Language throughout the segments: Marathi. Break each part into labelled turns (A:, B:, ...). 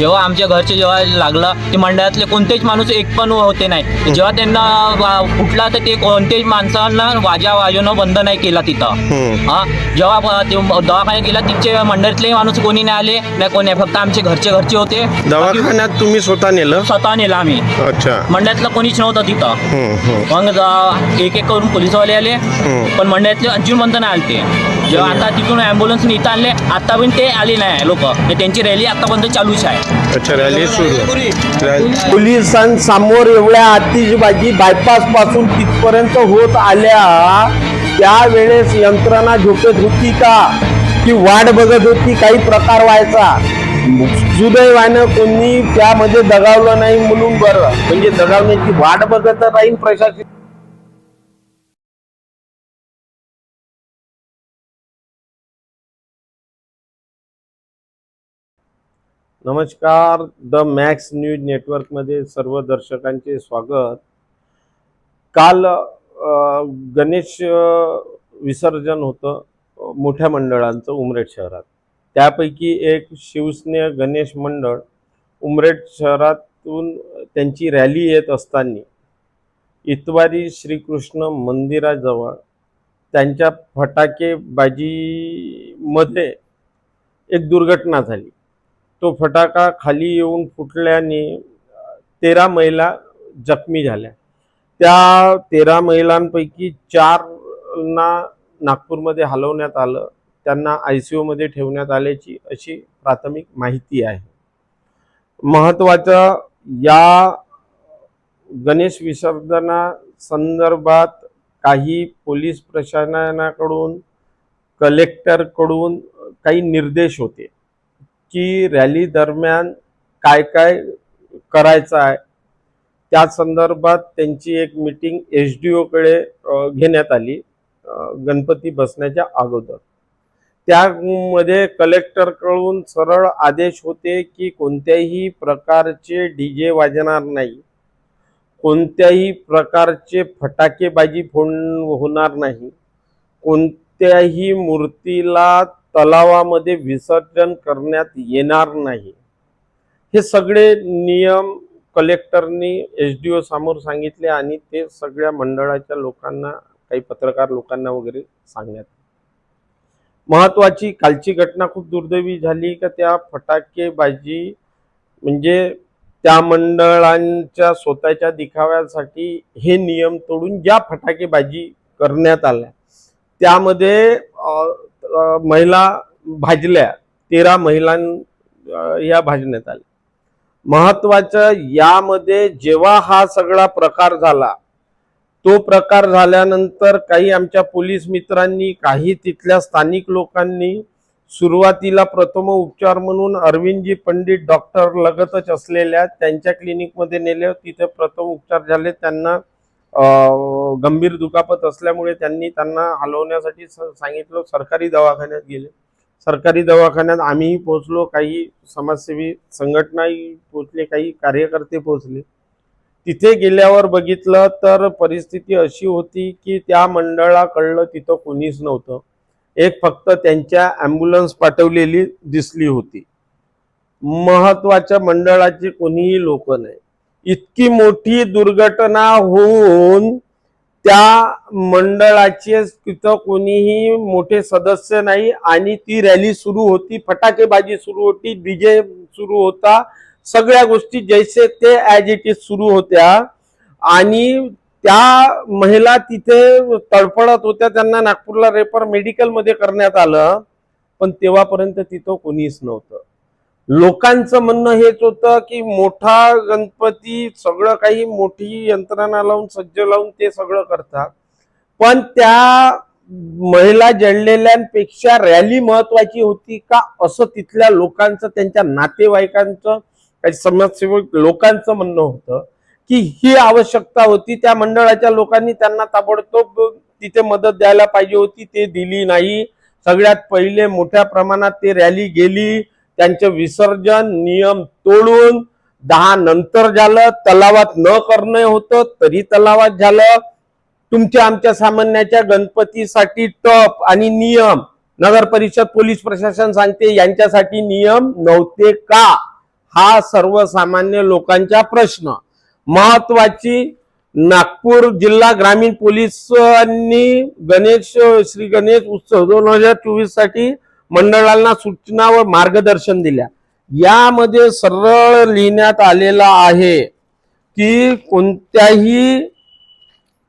A: जेव्हा आमच्या घरचे जेव्हा लागलं ते मंडळातले कोणतेच माणूस एक पण होते नाही. जेव्हा त्यांना फुटला तर ते कोणतेच माणसांना वाजा वाजवणं बंद नाही केला तिथं. हा? जेव्हा ते दवाखान्यात गेला तिथे मंडळातले माणूस कोणी नाही आले नाही कोणी फक्त आमचे घरचे घरचे होते.
B: दवाखान्यात तुम्ही स्वतः नेलं?
A: स्वतः नेला आम्ही.
B: अच्छा.
A: मंडळातलं कोणीच नव्हतं तिथं. मग एक एक करून पोलिसवाले आले. पण मंडळातले अजूनपर्यंत नाही आले ते. जेव्हा आता तिथून ॲम्ब्युलन्स इथं आणले आता पण ते आले नाही लोक. त्यांची रॅली आतापर्यंत चालूच आहे.
B: अच्छा रॅली सुरू. रॅली-
C: पोलिसांसमोर एवढ्या आतिषबाजी बायपासपासून तिथपर्यंत होत आल्या. त्यावेळेस यंत्रणा झोपेत होती का? की वाट बघत होती काही प्रकार व्हायचा? सुदैवानं कोणी त्यामध्ये दगावलं नाही म्हणून बरं. म्हणजे दगावण्याची वाट बघत राहील प्रशासन. नमस्कार द मॅक्स न्यूज नेटवर्कमध्ये सर्व दर्शकांचे स्वागत. काल गणेश विसर्जन होतं मोठ्या मंडळांचं उमरेड शहरात. त्यापैकी एक शिवस्नेह गणेश मंडळ उमरेड शहरातून त्यांची रॅली येत असताना इतवारी श्रीकृष्ण मंदिराजवळ त्यांच्या फटाकेबाजीमध्ये एक दुर्घटना झाली. तो फटाका खाली येऊन फुटल्याने तेरा महिला जखमी झाल्या. त्या तेरा महिलांपैकी चारना नागपूरमध्ये हलवण्यात आलं. त्यांना आय सी यूमध्ये ठेवण्यात आल्याची अशी प्राथमिक माहिती आहे. महत्त्वाचं या गणेश विसर्जना संदर्भात काही पोलीस प्रशासनाकडून कलेक्टरकडून काही निर्देश होते. की रॅली दरम्यान काय काय करायचं आहे त्या संदर्भात त्यांची एक मीटिंग एच डी ओकडे घेण्यात आली गणपती बसण्याच्या अगोदर. त्यामध्ये कलेक्टरकडून सरळ आदेश होते की कोणत्याही प्रकारचे डी जे वाजणार नाही. कोणत्याही प्रकारचे फटाकेबाजी फोड होणार नाही. कोणत्याही मूर्तीला तलावामध्ये विसर्जन करण्यात येणार नाही. हे सगळे नियम कलेक्टरनी एच डी ओ समोर सांगितले आणि ते सगळ्या मंडळाच्या लोकांना काही पत्रकार लोकांना वगैरे सांगण्यात महत्वाची कालची घटना खूप दुर्दैवी झाली का त्या फटाकेबाजी म्हणजे त्या मंडळांच्या स्वतःच्या दिखाव्यासाठी हे नियम तोडून ज्या फटाकेबाजी करण्यात आल्या त्यामध्ये महिला भाजल्या तेरा महिलां या भाजण्यात आल्या. महत्वाचं यामध्ये जेव्हा हा सगळा प्रकार झाला तो प्रकार झाल्यानंतर काही आमच्या पोलीस मित्रांनी काही तिथल्या स्थानिक लोकांनी सुरुवातीला प्रथम उपचार म्हणून अरविंदजी पंडित डॉक्टर लगतच असलेल्या त्यांच्या क्लिनिकमध्ये नेले. तिथे प्रथम उपचार झाले. त्यांना गंभीर दुखापत असल्यामुळे त्यांनी त्यांना हलवण्यासाठी सांगितलं. सरकारी दवाखान्यात गेले. सरकारी दवाखान्यात आम्हीही पोहोचलो. काही समाजसेवी संघटनाही पोहोचले काही कार्यकर्ते पोहोचले. तिथे गेल्यावर बघितलं तर परिस्थिती अशी होती की त्या मंडळाकडलं तिथं कोणीच नव्हतं. एक फक्त त्यांच्या ॲम्ब्युलन्स पाठवलेली दिसली होती. महत्त्वाच्या मंडळाचे कोणीही लोक नाही. इतकी मोठी दुर्घटना होऊन त्या मंडळाचे तिथं कोणीही मोठे सदस्य नाही आणि ती रॅली सुरू होती फटाकेबाजी सुरू होती डीजे सुरू होता सगळ्या गोष्टी जैसे ते ॲज इट इज सुरू होत्या. आणि त्या महिला तिथे तडफडत होत्या त्यांना नागपूरला रेफर मेडिकलमध्ये करण्यात आलं पण तेव्हापर्यंत तिथं कोणीच नव्हतं. लोकांचं म्हणणं हेच होतं की मोठा गणपती सगळं काही मोठी यंत्रणा लावून सज्ज लावून ते सगळं करतात. पण त्या महिला जळलेल्यांपेक्षा रॅली महत्वाची होती का असं तिथल्या लोकांचं त्यांच्या नातेवाईकांचं काही समाजसेवक लोकांचं म्हणणं होतं की ही आवश्यकता होती. त्या मंडळाच्या लोकांनी त्यांना ताबडतोब तिथे मदत द्यायला पाहिजे होती. ते दिली नाही. सगळ्यात पहिले मोठ्या प्रमाणात ते रॅली गेली. त्यांचं विसर्जन नियम तोडून दहा नंतर झालं तलावात न करणं होतं तरी तलावात झालं. तुमच्या आमच्या सामान्याच्या गणपतीसाठी टप आणि नियम. नगर परिषद पोलीस प्रशासन सांगते यांच्यासाठी नियम नव्हते का? हा सर्वसामान्य लोकांचा प्रश्न. महत्वाची नागपूर जिल्हा ग्रामीण पोलिसांनी गणेश श्री गणेश उत्सव दोन हजार चोवीससाठी मंडळांना सूचना व मार्गदर्शन दिल्या. यामध्ये सरळ लिहिण्यात आलेला आहे की कोणत्याही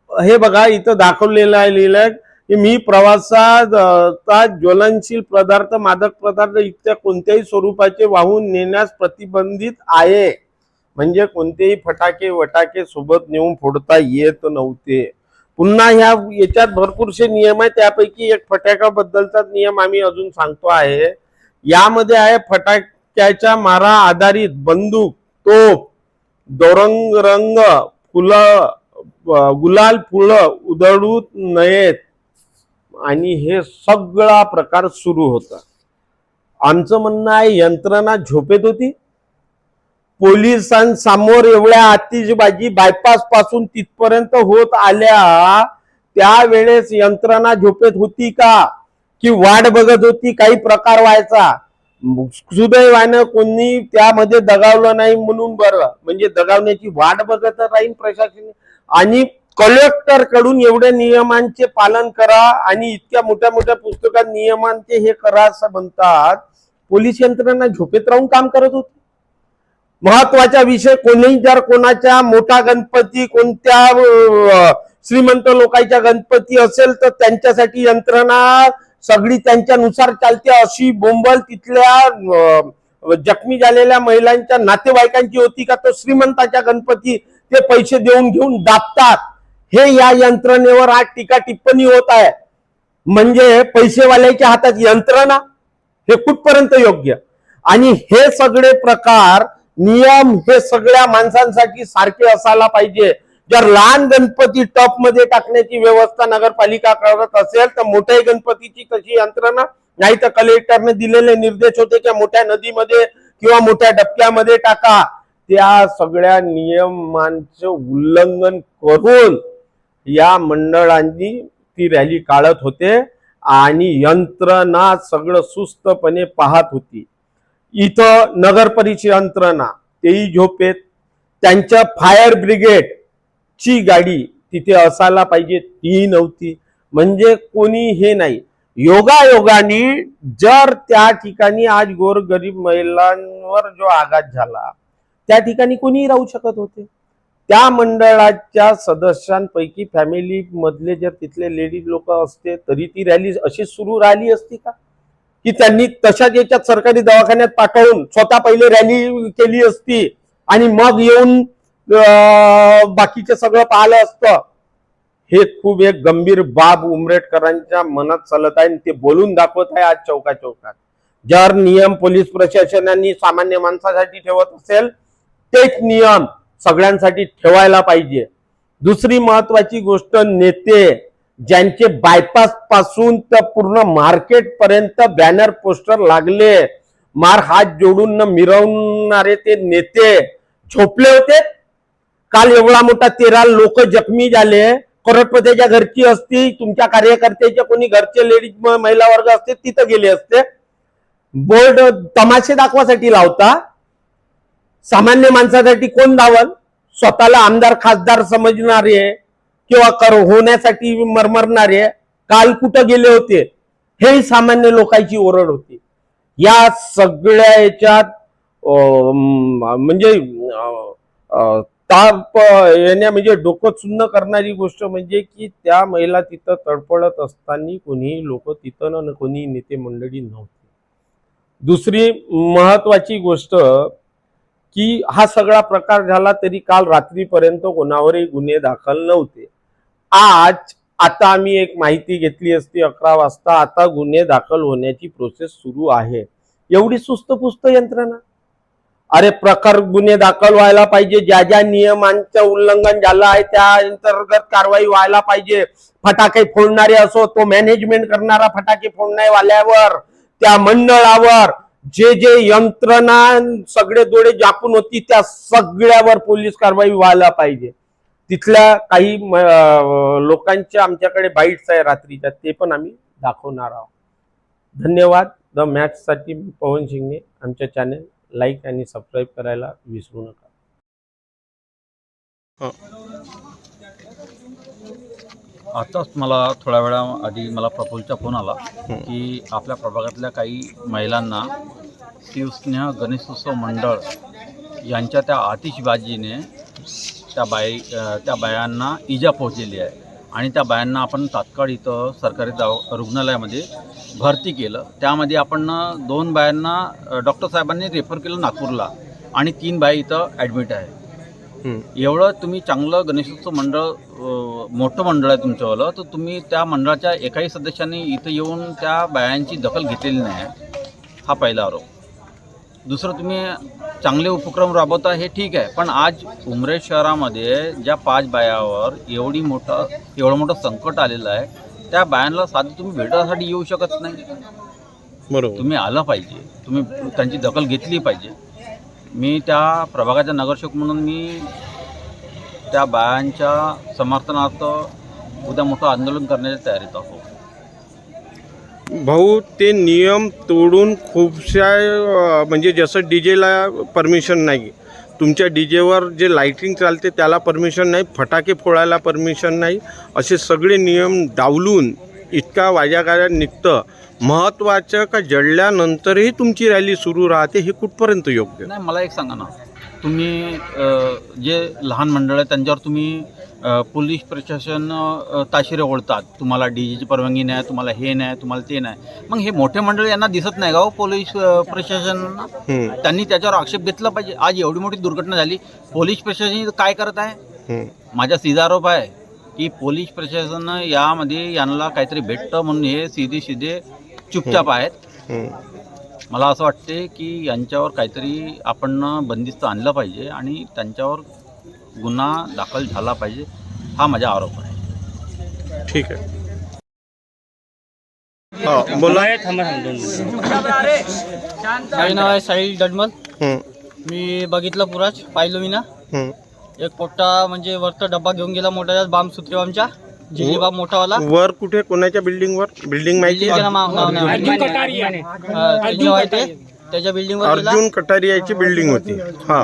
C: हे बघा इथं दाखवलेलं आहे लिहिलंय की मी प्रवासात ता ज्वलनशील पदार्थ मादक पदार्थ इतक्या कोणत्याही स्वरूपाचे वाहून नेण्यास प्रतिबंधित आहे. म्हणजे कोणतेही फटाके वटाके सोबत नेऊन फोडता येत नव्हते. पुन्हा ह्या याच्यात भरपूरसे नियम आहेत. त्यापैकी एक फटाक्याबद्दलचा नियम आम्ही अजून सांगतो आहे. यामध्ये आहे फटाक्याच्या मारा आधारित बंदूक तोप दोरंग रंग फुलं गुलाल फुलं उधळू नयेत. आणि हे सगळा प्रकार सुरू होता. आमचं म्हणणं आहे यंत्रणा झोपेत होती. पोलिसांसमोर एवढ्या आतिषबाजी बायपासपासून तिथपर्यंत होत आल्या त्यावेळेस यंत्रणा झोपेत होती का? की वाट बघत होती काही प्रकार व्हायचा? सुदैवानं कोणी त्यामध्ये दगावलं नाही म्हणून बरं. म्हणजे दगावण्याची वाट बघत राहील प्रशासन. आणि कलेक्टरकडून एवढ्या नियमांचे पालन करा आणि इतक्या मोठ्या मोठ्या पुस्तकात नियमांचे हे करा असं म्हणतात पोलीस यंत्रणा झोपेत राहून काम करत होती. महत्त्वाचा विषय कोणी जर कोणाच्या मोठा गणपती कोणत्या श्रीमंत लोकांच्या गणपती असेल तर त्यांच्यासाठी यंत्रणा सगळी त्यांच्यानुसार चालते. अशी बोंबल तिथल्या जखमी झालेल्या महिलांच्या नातेवाईकांची होती का तो श्रीमंताच्या गणपती ते पैसे देऊन घेऊन दाबतात. हे या यंत्रणेवर आज टीका टिप्पणी होत आहे. म्हणजे पैसेवाल्याच्या हातात यंत्रणा हे कुठपर्यंत योग्य? आणि हे सगळे प्रकार नियम हे सगळ्या माणसांसाठी सारखे असायला पाहिजे. जर लहान गणपती टॉपमध्ये टाकण्याची व्यवस्था नगरपालिका करत असेल तर मोठ्या गणपतीची तशी यंत्रणा नाही तर कलेक्टरने दिलेले निर्देश होते की मोठ्या नदीमध्ये किंवा मोठ्या डबक्यामध्ये टाका. त्या सगळ्या नियमांचं उल्लंघन करून या मंडळांनी ती रॅली काढत होते आणि यंत्रणा सगळं सुस्तपणे पाहत होती. इथं नगरपरिषद यंत्रणा तेही झोपेत त्यांच्या फायर ब्रिगेडची गाडी तिथे असायला पाहिजे ती नव्हती. म्हणजे कोणी हे नाही. योगायोगाने जर त्या ठिकाणी आज गोरगरीब महिलांवर जो आघात झाला त्या ठिकाणी कोणीही राहू शकत होते. त्या मंडळाच्या सदस्यांपैकी फॅमिली मधले जर तिथले लेडीज लोक असते तरी ती रॅली अशी सुरू राहिली असती का? की त्यांनी तशाच याच्यात सरकारी दवाखान्यात पाठवून स्वतः पहिले रॅली केली असती आणि मग येऊन बाकीचं सगळं पाहिलं असतं. हे खूप एक गंभीर बाब उमरेटकरांच्या मनात चालत आहे आणि ते बोलून दाखवत आहे आज चौका चौकात जर नियम पोलीस प्रशासनाने सामान्य माणसासाठी ठेवत असेल तेच नियम सगळ्यांसाठी ठेवायला पाहिजे. दुसरी महत्वाची गोष्ट नेते ज्यांचे बायपासपासून तर पूर्ण मार्केट पर्यंत बॅनर पोस्टर लागले. मार हात जोडून न मिरवणारे ते नेते झोपले होते. काल एवढा मोठा तेरा लोक जखमी झाले. करोडपतीच्या घरची असती तुमच्या कार्यकर्त्याच्या कोणी घरचे लेडीज महिला वर्ग असते तिथं गेले असते. बोर्ड तमाशे दाखवासाठी लावता. सामान्य माणसासाठी कोण धावल? स्वतःला आमदार खासदार समजणारे किंवा कर होण्यासाठी मरमरणारे काल कुठं गेले होते हे सामान्य लोकांची ओरड होती. या सगळ्या याच्यात म्हणजे ताप येण्या म्हणजे डोकं चुन्न करणारी गोष्ट म्हणजे की त्या महिला तिथं तडफडत असताना कोणीही लोक तिथं न कोणी नेते मंडळी नव्हती. दुसरी महत्वाची गोष्ट की हा सगळा प्रकार झाला तरी काल रात्रीपर्यंत कोणावरही गुन्हे दाखल नव्हते. आज आता आम्ही एक माहिती घेतली असती अकरा वाजता. आता गुन्हे दाखल होण्याची प्रोसेस सुरू आहे. एवढी सुस्त पुस्त यंत्रणा? अरे प्रकार गुन्हे दाखल व्हायला पाहिजे. ज्या ज्या नियमांचं उल्लंघन झालं आहे त्या अंतर्गत कारवाई व्हायला पाहिजे. फटाके फोडणारे असो तो मॅनेजमेंट करणारा फटाके फोडण्यावाल्यावर त्या मंडळावर जे जे यंत्रणा सगळे डोळे जापून होती त्या सगळ्यावर पोलीस कारवाई व्हायला पाहिजे. तिथल्या काही लोकांच्या आमच्याकडे बाईट्स आहे रात्रीच्या ते पण आम्ही दाखवणार आहोत. धन्यवाद. द मॅचसाठी मी पवन शिंगणे आमच्या चॅनेल लाईक आणि सबस्क्राईब करायला विसरू नका.
D: आताच मला थोड्या वेळा आधी मला प्रफुल्लचा फोन आला की आपल्या प्रभागातल्या काही महिलांना शिवस्नेह गणेशोत्सव मंडळ यांच्या त्या आतिषबाजीने त्या बाई त्या बायांना इजा पोहोचलेली आहे. आणि त्या बायांना आपण तात्काळ इथं सरकारी दवा रुग्णालयामध्ये भरती केलं. त्यामध्ये आपण दोन बायांना डॉक्टर साहेबांनी रेफर केलं नागपूरला. आणि तीन बाई इथं ॲडमिट आहे. एवढं तुम्ही चांगलं गणेशोत्सव मंडळ मोठं मंडळ आहे तुमच्यावालं तर तुम्ही त्या मंडळाच्या एकाही सदस्यांनी इथं येऊन त्या बायांची दखल घेतलेली नाही. हा पहिला आरोप. दुसरं तुम्ही चांगले उपक्रम राबवता हे ठीक आहे पण आज उमरे शहरामध्ये ज्या पाच बायावर एवढी मोठं एवढं मोठं संकट आलेलं आहे त्या बायांना साधं तुम्ही भेटायसाठी येऊ शकत नाही.
B: बरोबर.
D: तुम्ही आलं पाहिजे तुम्ही त्यांची दखल घेतली पाहिजे. मी त्या प्रभागाचा नगरसेवक म्हणून मी त्या बायांच्या समर्थनार्थ उद्या मोठं आंदोलन करण्याच्या तयारीत आहोत.
B: भाऊ ते नियम तोडून खूपशा म्हणजे जसं डी जेला परमिशन नाही तुमच्या डी जेवर जे लाईटिंग चालते त्याला परमिशन नाही फटाके फोडायला परमिशन नाही असे सगळे नियम डावलून इतका वाजागाऱ्या निघतं. महत्त्वाचं का जळल्यानंतरही तुमची रॅली सुरू राहते हे कुठपर्यंत योग्य?
D: नाही मला एक सांगा ना. तुम्ही जे लहान मंडळ आहे त्यांच्यावर तुम्ही पोलीस प्रशासन ताशिरे ओढतात. तुम्हाला डी जीची परवानगी नाही तुम्हाला हे नाही तुम्हाला ते नाही. मग हे मोठे मंडळ यांना दिसत नाही का हो पोलीस
B: हं,
D: त्यांनी त्याच्यावर आक्षेप घेतला पाहिजे. आज एवढी मोठी दुर्घटना झाली. पोलीस प्रशासन काय करत आहे? माझा सीधा आरोप आहे की पोलीस प्रशासन यामध्ये यांना काहीतरी भेटतं म्हणून हे सीधे सीधे चुपचाप आहेत. मला असं वाटते की यांच्यावर काहीतरी आपण बंदिस्त आणलं पाहिजे आणि त्यांच्यावर गुन्हा दाखल झाला पाहिजे हा माझा आरोप आहे.
B: ठीक आहे. हो बोला.
E: माझे नाव आहे साहिल डडमल.
B: हं,
E: मी बघितलं पुराच पाहिलं मी ना.
B: हं.
E: एक पोट्टा म्हणजे वरचा डब्बा घेऊन गेला मोठा बांब सुत्रे मोठावाला.
B: वर कुठे? कोणाच्या बिल्डिंगवर? बिल्डिंग माहिती? आहे?
E: बिल्डिंगचं नाव नाव नाही. हा, ते जे आहे. ते त्याच्या बिल्डिंगवर गेला.
B: अर्जुन कटारियाची बिल्डिंग होती. हा.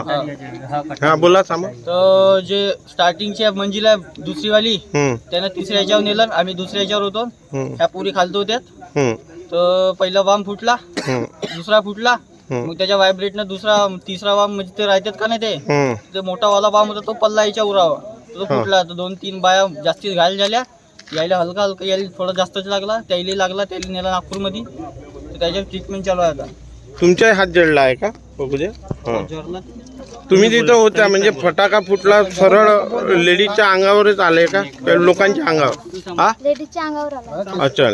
B: हा. बोला सामा.
E: तर जे स्टार्टिंगची मंजिल आहे दुसरीवाली
B: हम्म,
E: त्यानं तिसऱ्या याच्यावर नेलं आम्ही दुसऱ्या याच्यावर होतो.
B: हम्म,
E: ह्या पुरी खालतो होत्या
B: हम्म,
E: तर पहिला बांब फुटला
B: हम्म,
E: दुसरा फुटला.
B: हम्म.
E: मग त्याच्या व्हायब्रेटनं दुसरा तिसरा बांब म्हणजे ते राहतात का नाही ते?
B: हम्म,
E: ते मोठा वाला बाम होता तो पल्ला याच्या उरावा तो. फुटला तर दोन तीन बाया जास्ती घायल झाल्या. यायला हलका हलका यायला थोडा जास्तच लागला त्याला लागला त्याला नेला नागपूरमध्ये. तर त्याच्यावर ट्रीटमेंट चालू आहे आता.
B: तुमचाही हात जळला आहे का बघू दे हा.
E: ज्वरला
B: तुम्ही तिथं होत्या म्हणजे फटाका फुटला सरळ लेडीजच्या अंगावरच आले का? का लोकांच्या अंगावर? हा?
F: लेडीजच्या अंगावर आला.
B: अच्छा.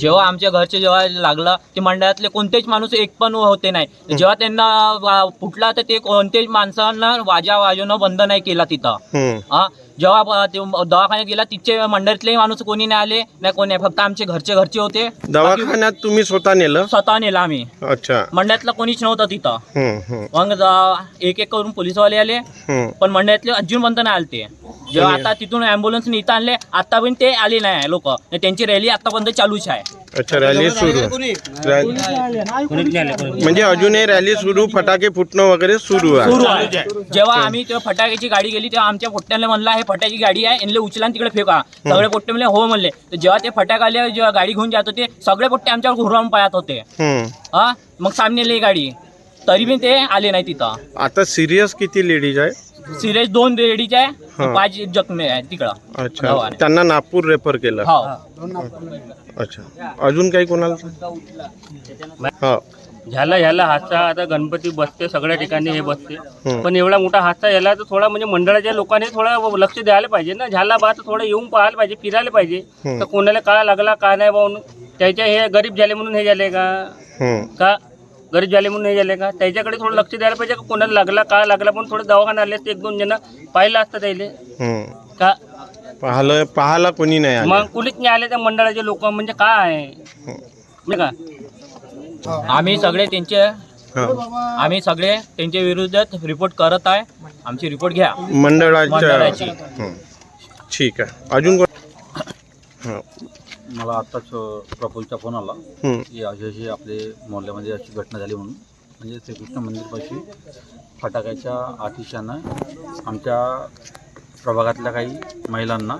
A: जेव्हा आमच्या घरचे जेव्हा लागलं ते मंडळातले कोणतेच माणूस एक पण होते नाही. जेव्हा त्यांना फुटला तर ते कोणतेच माणसांना वाजा वाजवणं बंद नाही केला तिथं. हा? जेव्हा दवाखान्यात गेला तिथचे मंडळातले माणूस कोणी नाही आले नाही कोणी. फक्त आमचे घरचे घरचे होते.
B: दवाखान्यात तुम्ही स्वतः नेलं?
A: स्वतः नेला आम्ही.
B: अच्छा.
A: मंडळातलं कोणीच नव्हतं तिथं. मग एक एक करून पोलीसवाले आले. पण मंडळातले अजूनपर्यंत नाही आले ते जेव्हा आता तिथून ॲम्ब्युलन्स इथं आणले आता पण ते आले नाही लोक. त्यांची रॅली आतापर्यंत चालूच आहे.
B: अच्छा रॅली सुरू. रॅली- म्हणजे अजूनही रॅली सुरू फटाके फुटणं वगैरे सुरू आहे.
A: सुरू आहे. जेव्हा आम्ही तेव्हा फटाक्याची गाडी गेली तेव्हा आमच्या पोट्ट्याला म्हणला हे फटाकी गाडी आहे यांना उचला आणि तिकडे फेका. सगळे पोट्टे म्हणले हो म्हणले. तर जेव्हा ते फटाक आले जेव्हा गाडी घेऊन जात होते सगळे पोट्टे आमच्यावर घुरवून पाहत होते. हा. मग सामने गाडी. तरी पण ते आले नाही तिथं.
B: आता सिरियस किती लेडीज आहे
A: सिरियस दोन लेडीज आहे. पाच जखमी आहे तिकडं
B: अच्छा. त्यांना नागपूर रेफर केलं.
A: हो.
B: अच्छा. अजून काही कोणाला? हा.
G: झाला ह्याला हादसा आता गणपती बसते सगळ्या ठिकाणी हे बसते. पण एवढा मोठा हादसा याला तर थोडा म्हणजे मंडळाच्या लोकांनी थोडा लक्ष द्यायला पाहिजे ना. झाला बा तर थोडं येऊन पाहायला पाहिजे फिरायला पाहिजे. तर कोणाला काय लागला काय नाही बा म्हणून त्याच्या हे गरीब झाले म्हणून हे झाले का?
B: हम्म.
G: का? गरीब झाले म्हणून हे झाले का? त्याच्याकडे थोडं लक्ष द्यायला पाहिजे का? कोणाला लागला काय लागला? पण थोडं दवाखाना आले असते एक दोन जण पाहिलं असतं त्याले.
B: हम्म.
G: का?
B: पाहिलं पाहायला कोणी नाही आलं.
G: मग कुणीच नाही आले त्या मंडळाचे लोक म्हणजे काय आहे? नाही का?
A: आम्ही सगळे त्यांचे
B: हा.
A: आम्ही सगळे त्यांच्या विरुद्ध रिपोर्ट करत आहे. आमची रिपोर्ट घ्या.
B: मंडळाच्या
A: मंडळाची.
B: हं. ठीक आहे. अजून कोण हा.
D: मला आत्ताच अ, प्रफुल्लचा फोन आला. की अशी अशी आपले मोहल्ल्यामध्ये अशी घटना झाली म्हणून म्हणजे श्रीकृष्ण मंदिरपाशी फटाक्याच्या आतिशानं आमच्या प्रभागातल्या काही महिलांना